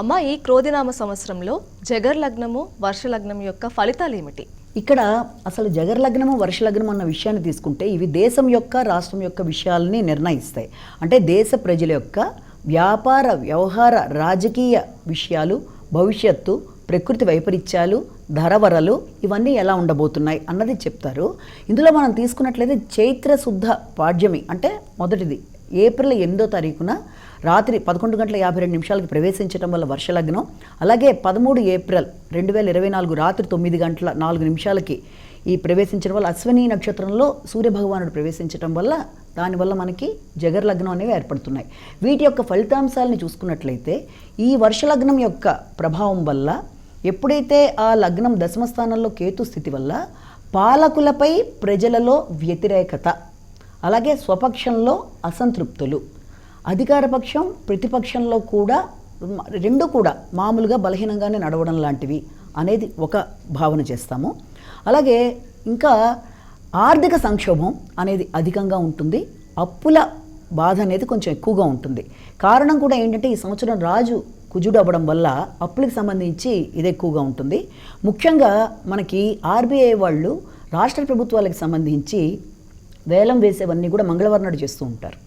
అమ్మ ఈ క్రోధినామ సంవత్సరంలో జగర్ లగ్నము వర్ష లగ్నం యొక్క ఫలితాలు ఏమిటి? ఇక్కడ అసలు జగర్ లగ్నము వర్ష లగ్నం అన్న విషయాన్ని తీసుకుంటే ఇవి దేశం యొక్క రాష్ట్రం యొక్క విషయాలని నిర్ణయిస్తాయి. అంటే దేశ ప్రజల యొక్క వ్యాపార వ్యవహార రాజకీయ విషయాలు భవిష్యత్తు ప్రకృతి వైపరీత్యాలు ధరవరలు ఇవన్నీ ఎలా ఉండబోతున్నాయి అన్నది చెప్తారు. ఇందులో మనం తీసుకున్నట్లయితే చైత్ర శుద్ధ పాడ్యమి అంటే మొదటిది. ఏప్రిల్ ఎనిమిదో తారీఖున రాత్రి పదకొండు గంటల యాభై రెండు నిమిషాలకి ప్రవేశించడం వల్ల వర్షలగ్నం. అలాగే పదమూడు ఏప్రిల్ రెండు వేల ఇరవై నాలుగు రాత్రి తొమ్మిది గంటల నాలుగు నిమిషాలకి ఈ ప్రవేశించడం వల్ల అశ్విని నక్షత్రంలో సూర్యభగవానుడు ప్రవేశించడం వల్ల దానివల్ల మనకి జగర్ లగ్నం అనేవి ఏర్పడుతున్నాయి. వీటి యొక్క ఫలితాంశాలని చూసుకున్నట్లయితే ఈ వర్షలగ్నం యొక్క ప్రభావం వల్ల ఎప్పుడైతే ఆ లగ్నం దశమ స్థానంలో కేతు స్థితి వల్ల పాలకులపై ప్రజలలో వ్యతిరేకత అలాగే స్వపక్షంలో అసంతృప్తులు. అధికారపక్షం ప్రతిపక్షంలో కూడా రెండు కూడా మామూలుగా బలహీనంగానే నడవడం లాంటివి అనేది ఒక భావన చేస్తాము. అలాగే ఇంకా ఆర్థిక సంక్షోభం అనేది అధికంగా ఉంటుంది. అప్పుల బాధ అనేది కొంచెం ఎక్కువగా ఉంటుంది. కారణం కూడా ఏంటంటే ఈ సంవత్సరం రాజు కుజుడు అవ్వడం వల్ల అప్పులకు సంబంధించి ఇది ఎక్కువగా ఉంటుంది. ముఖ్యంగా మనకి ఆర్బీఐ వాళ్ళు రాష్ట్ర ప్రభుత్వాలకు సంబంధించి వేలం వేసేవన్నీ కూడా మంగళవారం నాడు చేస్తూ ఉంటారు.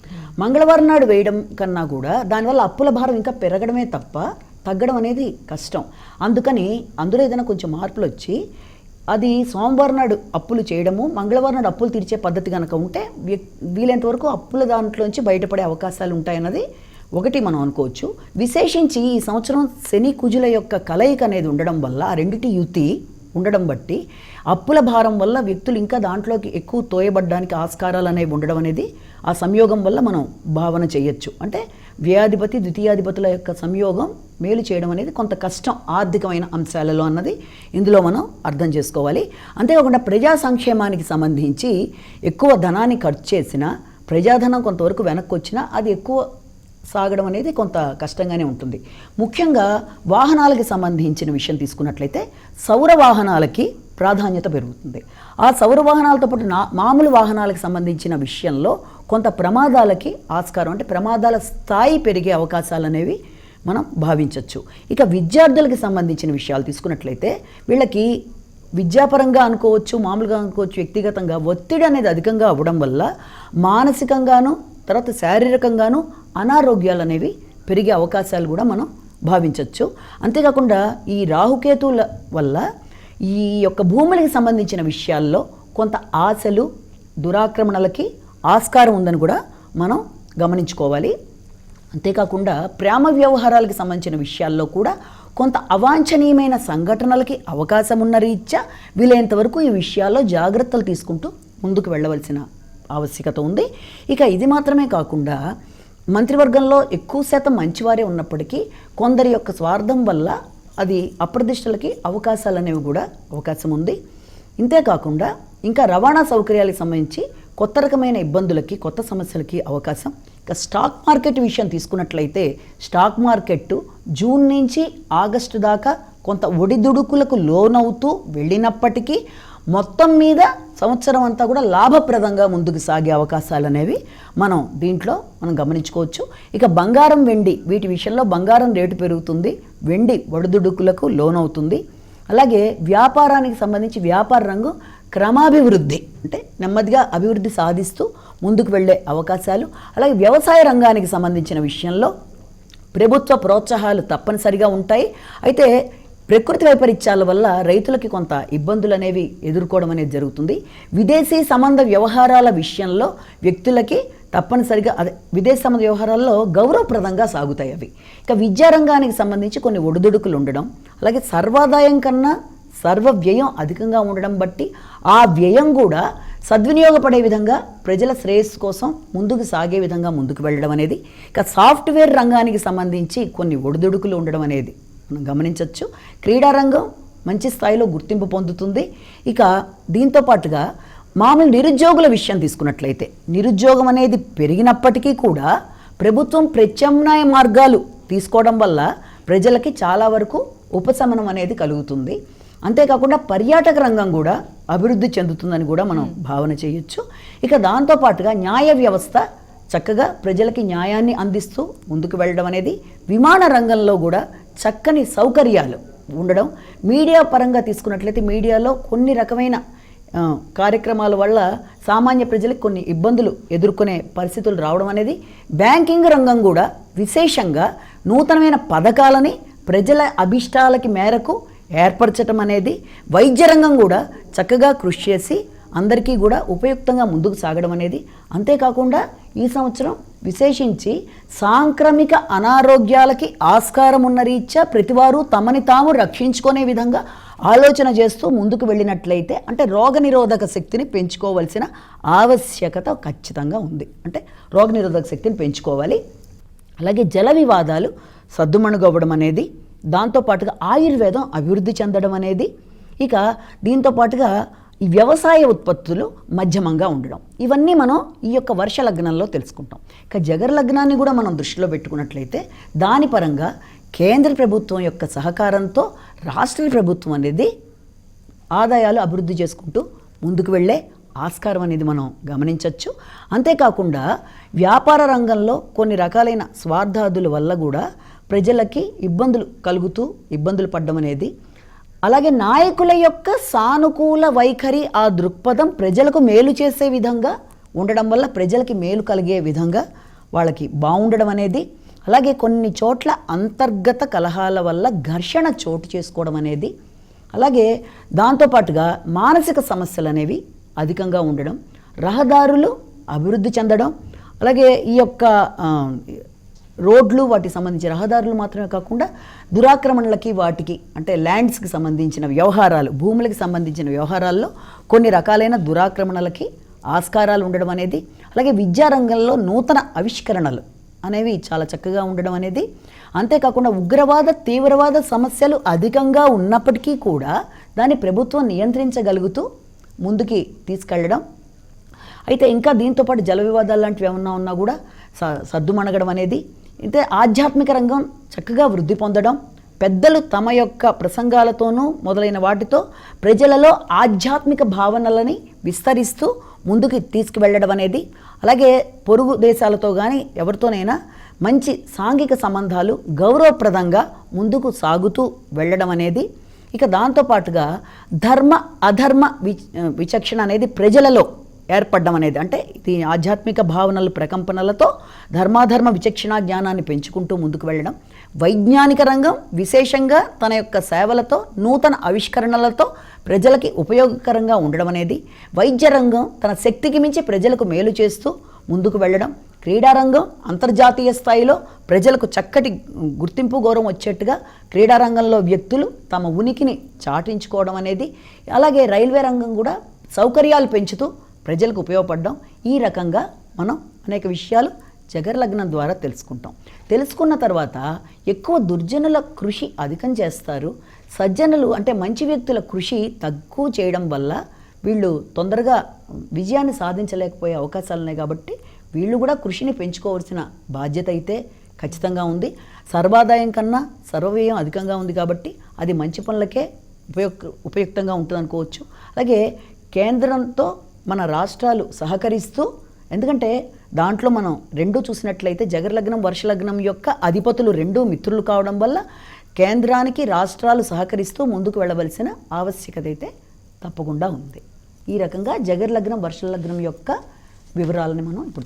మంగళవారం నాడు వేయడం కన్నా కూడా దానివల్ల అప్పుల భారం ఇంకా పెరగడమే తప్ప తగ్గడం అనేది కష్టం. అందుకని అందులో ఏదైనా కొంచెం మార్పులు వచ్చి అది సోమవారం నాడు అప్పులు చేయడము మంగళవారం నాడు అప్పులు తీర్చే పద్ధతి కనుక ఉంటే వీలైనంత వరకు అప్పుల దాంట్లోంచి బయటపడే అవకాశాలు ఉంటాయన్నది ఒకటి మనం అనుకోవచ్చు. విశేషించి ఈ సంవత్సరం శని కుజుల యొక్క కలయిక అనేది ఉండడం వల్ల ఆ రెండిటి యుతి ఉండడం బట్టి అప్పుల భారం వల్ల వ్యక్తులు ఇంకా దాంట్లోకి ఎక్కువ తోయబడ్డానికి ఆస్కారాలు అనేవి ఉండడం అనేది ఆ సంయోగం వల్ల మనం భావన చేయొచ్చు. అంటే వ్యయాధిపతి ద్వితీయాధిపతుల యొక్క సంయోగం మేలు చేయడం అనేది కొంత కష్టం ఆర్థికమైన అంశాలలో అన్నది ఇందులో మనం అర్థం చేసుకోవాలి. అంతేకాకుండా ప్రజా సంక్షేమానికి సంబంధించి ఎక్కువ ధనాన్ని ఖర్చు చేసినా ప్రజాధనం కొంతవరకు వెనక్కి వచ్చినా అది ఎక్కువ సాగడం అనేది కొంత కష్టంగానే ఉంటుంది. ముఖ్యంగా వాహనాలకి సంబంధించిన విషయం తీసుకున్నట్లయితే సౌర వాహనాలకి ప్రాధాన్యత పెరుగుతుంది. ఆ సౌర వాహనాలతో పాటు నా మామూలు వాహనాలకు సంబంధించిన విషయంలో కొంత ప్రమాదాలకి ఆస్కారం అంటే ప్రమాదాల స్థాయి పెరిగే అవకాశాలు అనేవి మనం భావించవచ్చు ఇక విద్యార్థులకు సంబంధించిన విషయాలు తీసుకున్నట్లయితే వీళ్ళకి విద్యాపరంగా అనుకోవచ్చు మామూలుగా అనుకోవచ్చు వ్యక్తిగతంగా ఒత్తిడి అనేది అధికంగా అవ్వడం వల్ల మానసికంగాను తర్వాత శారీరకంగాను అనారోగ్యాలు అనేవి పెరిగే అవకాశాలు కూడా మనం భావించవచ్చు అంతేకాకుండా ఈ రాహుకేతువుల వల్ల ఈ యొక్క భూములకి సంబంధించిన విషయాల్లో కొంత ఆశలు దురాక్రమణలకి ఆస్కారం ఉందని కూడా మనం గమనించుకోవాలి. అంతేకాకుండా ప్రేమ వ్యవహారాలకు సంబంధించిన విషయాల్లో కూడా కొంత అవాంఛనీయమైన సంఘటనలకి అవకాశం ఉన్న రీత్యా వీలైనంత వరకు ఈ విషయాల్లో జాగ్రత్తలు తీసుకుంటూ ముందుకు వెళ్ళవలసిన ఆవశ్యకత ఉంది. ఇక ఇది మాత్రమే కాకుండా మంత్రివర్గంలో ఎక్కువ శాతం మంచివారే ఉన్నప్పటికీ కొందరి యొక్క స్వార్థం వల్ల అది అప్రదిష్టలకి అవకాశాలు అనేవి కూడా అవకాశం ఉంది. ఇంతేకాకుండా ఇంకా రవాణా సౌకర్యాలకు సంబంధించి కొత్త రకమైన ఇబ్బందులకి కొత్త సమస్యలకి అవకాశం. ఇక స్టాక్ మార్కెట్ విషయం తీసుకున్నట్లయితే స్టాక్ మార్కెట్ జూన్ నుంచి ఆగస్టు దాకా కొంత ఒడిదుడుకులకు లోనవుతూ వెళ్ళినప్పటికీ మొత్తం మీద సంవత్సరం అంతా కూడా లాభప్రదంగా ముందుకు సాగే అవకాశాలు అనేవి మనం దీంట్లో మనం గమనించుకోవచ్చు. ఇక బంగారం వెండి వీటి విషయంలో బంగారం రేటు పెరుగుతుంది. వెండి ఒడిదుడుకులకు లోనవుతుంది. అలాగే వ్యాపారానికి సంబంధించి వ్యాపార రంగం క్రమాభివృద్ధి అంటే నెమ్మదిగా అభివృద్ధి సాధిస్తూ ముందుకు వెళ్ళే అవకాశాలు. అలాగే వ్యవసాయ రంగానికి సంబంధించిన విషయంలో ప్రభుత్వ ప్రోత్సాహాలు తప్పనిసరిగా ఉంటాయి. అయితే ప్రకృతి వైపరీత్యాల వల్ల రైతులకి కొంత ఇబ్బందులు అనేవి ఎదుర్కోవడం అనేది జరుగుతుంది. విదేశీ సంబంధ వ్యవహారాల విషయంలో వ్యక్తులకి తప్పనిసరిగా అదే విదేశ సంబంధ వ్యవహారాల్లో గౌరవప్రదంగా సాగుతాయి అవి. ఇక విద్యారంగానికి సంబంధించి కొన్ని ఒడిదుడుకులు ఉండడం అలాగే సర్వాదాయం కన్నా సర్వ వ్యయం అధికంగా ఉండడం బట్టి ఆ వ్యయం కూడా సద్వినియోగపడే విధంగా ప్రజల శ్రేయస్సు కోసం ముందుకు సాగే విధంగా ముందుకు వెళ్ళడం అనేది ఇక సాఫ్ట్వేర్ రంగానికి సంబంధించి కొన్ని ఒడిదుడుకులు ఉండడం అనేది మనం గమనించవచ్చు క్రీడా రంగం మంచి స్థాయిలో గుర్తింపు పొందుతుంది. ఇక దీంతో పాటుగా మామూలు నిరుద్యోగుల విషయం తీసుకున్నట్లయితే నిరుద్యోగం అనేది పెరిగినప్పటికీ కూడా ప్రభుత్వం ప్రత్యామ్నాయ మార్గాలు తీసుకోవడం వల్ల ప్రజలకి చాలా వరకు ఉపశమనం అనేది కలుగుతుంది. అంతేకాకుండా పర్యాటక రంగం కూడా అభివృద్ధి చెందుతుందని కూడా మనం భావన చేయొచ్చు. ఇక దాంతోపాటుగా న్యాయ వ్యవస్థ చక్కగా ప్రజలకి న్యాయాన్ని అందిస్తూ ముందుకు వెళ్ళడం అనేది విమాన రంగంలో కూడా చక్కని సౌకర్యాలు ఉండడం. మీడియా పరంగా తీసుకున్నట్లయితే మీడియాలో కొన్ని రకమైన కార్యక్రమాల వల్ల సామాన్య ప్రజలకు కొన్ని ఇబ్బందులు ఎదుర్కొనే పరిస్థితులు రావడం అనేది. బ్యాంకింగ్ రంగం కూడా విశేషంగా నూతనమైన పథకాలని ప్రజల అభిష్టాలకి మేరకు ఏర్పరచటం అనేది. వైద్య రంగం కూడా చక్కగా కృషి చేసి అందరికీ కూడా ఉపయుక్తంగా ముందుకు సాగడం అనేది. అంతేకాకుండా ఈ సంవత్సరం విశేషించి సాంక్రమిక అనారోగ్యాలకి ఆస్కారం ఉన్న రీత్యా ప్రతివారు తమని తాము రక్షించుకునే విధంగా ఆలోచన చేస్తూ ముందుకు వెళ్ళినట్లయితే అంటే రోగనిరోధక శక్తిని పెంచుకోవాల్సిన ఆవశ్యకత ఖచ్చితంగా ఉంది. అంటే రోగనిరోధక శక్తిని పెంచుకోవాలి. అలాగే జల వివాదాలు సద్దుమణుగవ్వడం అనేది దాంతోపాటుగా ఆయుర్వేదం అభివృద్ధి చెందడం అనేది. ఇక దీంతో పాటుగా ఈ వ్యవసాయ ఉత్పత్తులు మధ్యమంగా ఉండడం. ఇవన్నీ మనం ఈ యొక్క వర్ష లగ్నంలో తెలుసుకుంటాం. ఇక జగర్ లగ్నాన్ని కూడా మనం దృష్టిలో పెట్టుకున్నట్లయితే దాని పరంగా కేంద్ర ప్రభుత్వం యొక్క సహకారంతో రాష్ట్ర ప్రభుత్వం అనేది ఆదాయాలు అభివృద్ధి చేసుకుంటూ ముందుకు వెళ్ళే ఆస్కారం అనేది మనం గమనించవచ్చు అంతేకాకుండా వ్యాపార రంగంలో కొన్ని రకాలైన స్వార్థాదుల వల్ల కూడా ప్రజలకి ఇబ్బందులు కలుగుతూ ఇబ్బందులు పడడం అనేది అలాగే నాయకుల యొక్క సానుకూల వైఖరి ఆ దృక్పథం ప్రజలకు మేలు చేసే విధంగా ఉండడం వల్ల ప్రజలకి మేలు కలిగే విధంగా వాళ్ళకి బాగుండడం అనేది అలాగే కొన్ని చోట్ల అంతర్గత కలహాల వల్ల ఘర్షణ చోటు చేసుకోవడం అనేది అలాగే దాంతోపాటుగా మానసిక సమస్యలు అనేవి అధికంగా ఉండడం రహదారులు అభివృద్ధి చెందడం అలాగే ఈ యొక్క రోడ్లు వాటికి సంబంధించిన రహదారులు మాత్రమే కాకుండా దురాక్రమణలకి వాటికి అంటే ల్యాండ్స్కి సంబంధించిన వ్యవహారాలు భూములకి సంబంధించిన వ్యవహారాల్లో కొన్ని రకాలైన దురాక్రమణలకి ఆస్కారాలు ఉండడం అనేది అలాగే విద్యారంగంలో నూతన ఆవిష్కరణలు అనేవి చాలా చక్కగా ఉండడం అనేది అంతేకాకుండా ఉగ్రవాద తీవ్రవాద సమస్యలు అధికంగా ఉన్నప్పటికీ కూడా దాన్ని ప్రభుత్వం నియంత్రించగలుగుతూ ముందుకి తీసుకెళ్ళడం అయితే ఇంకా దీంతో పాటు జల వివాదాలు లాంటివి ఏమన్నా ఉన్నా కూడా స సద్దుమణగడం అనేది అయితే ఆధ్యాత్మిక రంగం చక్కగా వృద్ధి పొందడం పెద్దలు తమ యొక్క ప్రసంగాలతోనూ మొదలైన వాటితో ప్రజలలో ఆధ్యాత్మిక భావనలని విస్తరిస్తూ ముందుకు తీసుకువెళ్ళడం అనేది అలాగే పొరుగు దేశాలతో కానీ ఎవరితోనైనా మంచి సాంఘిక సంబంధాలు గౌరవప్రదంగా ముందుకు సాగుతూ వెళ్ళడం అనేది ఇక దాంతోపాటుగా ధర్మ అధర్మ విచక్షణ అనేది ప్రజలలో ఏర్పడడం అనేది అంటే ఇది ఆధ్యాత్మిక భావనలు ప్రకంపనలతో ధర్మాధర్మ విచక్షణ జ్ఞానాన్ని పెంచుకుంటూ ముందుకు వెళ్ళడం వైజ్ఞానిక రంగం విశేషంగా తన యొక్క సేవలతో నూతన ఆవిష్కరణలతో ప్రజలకి ఉపయోగకరంగా ఉండడం అనేది వైద్య రంగం తన శక్తికి మించి ప్రజలకు మేలు చేస్తూ ముందుకు వెళ్ళడం క్రీడారంగం అంతర్జాతీయ స్థాయిలో ప్రజలకు చక్కటి గుర్తింపు గౌరవం వచ్చేట్టుగా క్రీడారంగంలో వ్యక్తులు తమ ఉనికిని చాటించుకోవడం అనేది అలాగే రైల్వే రంగం కూడా సౌకర్యాలు పెంచుతూ ప్రజలకు ఉపయోగపడడం ఈ రకంగా మనం అనేక విషయాలు జగర్ లగ్నం ద్వారా తెలుసుకుంటాం. తెలుసుకున్న తర్వాత ఎక్కువ దుర్జనుల కృషి అధికం చేస్తారు. సజ్జనులు అంటే మంచి వ్యక్తుల కృషి తక్కువ చేయడం వల్ల వీళ్ళు తొందరగా విజయాన్ని సాధించలేకపోయే అవకాశాలు ఉన్నాయి కాబట్టి వీళ్ళు కూడా కృషిని పెంచుకోవాల్సిన బాధ్యత అయితే ఖచ్చితంగా ఉంది. సర్వాదాయం కన్నా సర్వవ్యయం అధికంగా ఉంది కాబట్టి అది మంచి పనులకే ఉపయోగ ఉపయుక్తంగా ఉంటుంది అనుకోవచ్చు అలాగే కేంద్రంతో మన రాష్ట్రాలు సహకరిస్తూ ఎందుకంటే దాంట్లో మనం రెండు చూసినట్లయితే జగర్లగ్నం వర్షలగ్నం యొక్క అధిపతులు రెండు మిత్రులు కావడం వల్ల కేంద్రానికి రాష్ట్రాలు సహకరిస్తూ ముందుకు వెళ్ళవలసిన ఆవశ్యకత అయితే తప్పకుండా ఉంది. ఈ రకంగా జగర్లగ్నం వర్షలగ్నం యొక్క వివరాలని మనం ఇప్పుడు